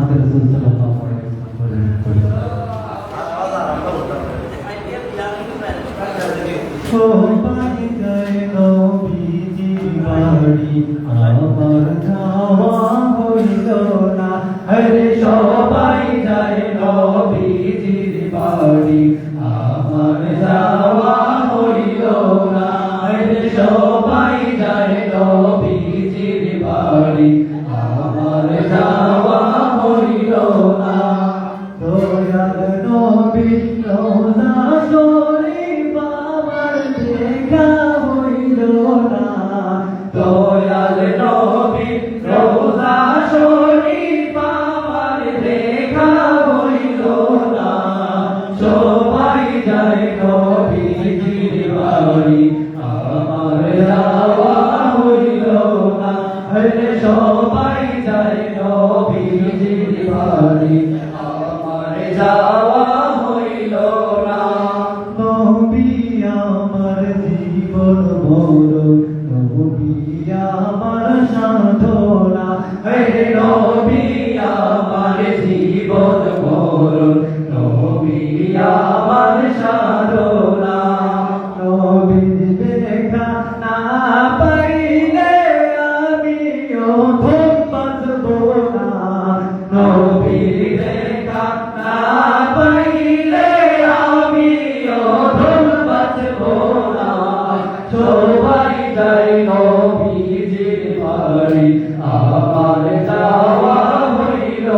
নাতে রসুল সাল্লাল্লাহু আলাইহি ওয়াসাল্লাম বলেছেন সবাই নবী রোজা শরীফ আমার দেখা হইল না। সবাই যায় নবীজির বাড়ি, আমার যাওয়া হইল না। হরে সবাই আমার যাওয়া সাধনা হে নবী আমার আমার যাওয়া হইল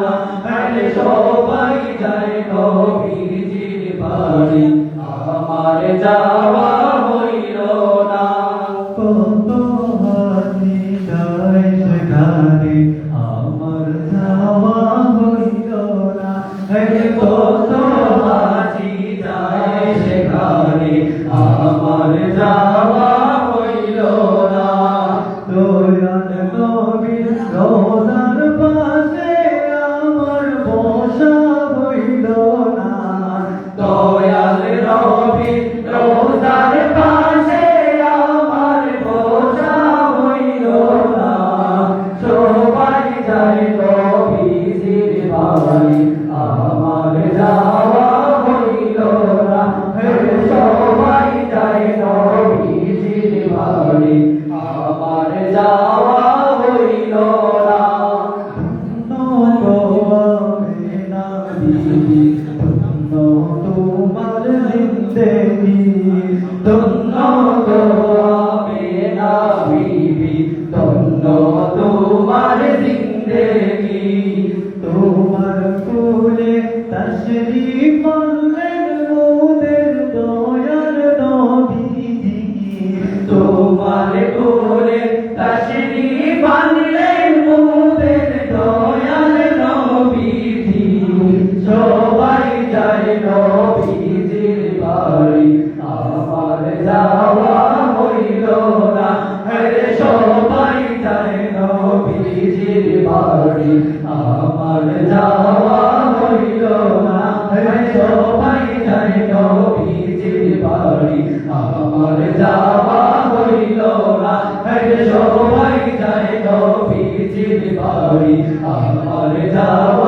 না আরে সবাই যাই নবীজির বাড়ি। আমার যাওয়া হইল না। কত হাসি যায় সেখানে আমার যাওয়া হইল না আরে কত হাসি যায় সেখানে আমার যাওয়া যায় নবীজির বাড়ি আমার যাওয়া হইল না হে সবাই যায় নবীজির বাড়ি আমার যাওয়া হইল না ধন্য তোমার গো তশরিফ আনলেন মোদের দয়াল নবীজি তোমার কোলে তশরিফ আনলেন মোদের দয়াল নবীজি সবাই যায় নবীজির বাড়ি। আমার যাওয়া হইল না হরে সবাই যায় নবীজির বাড়ি। আমার যাওয়া হরে সবাই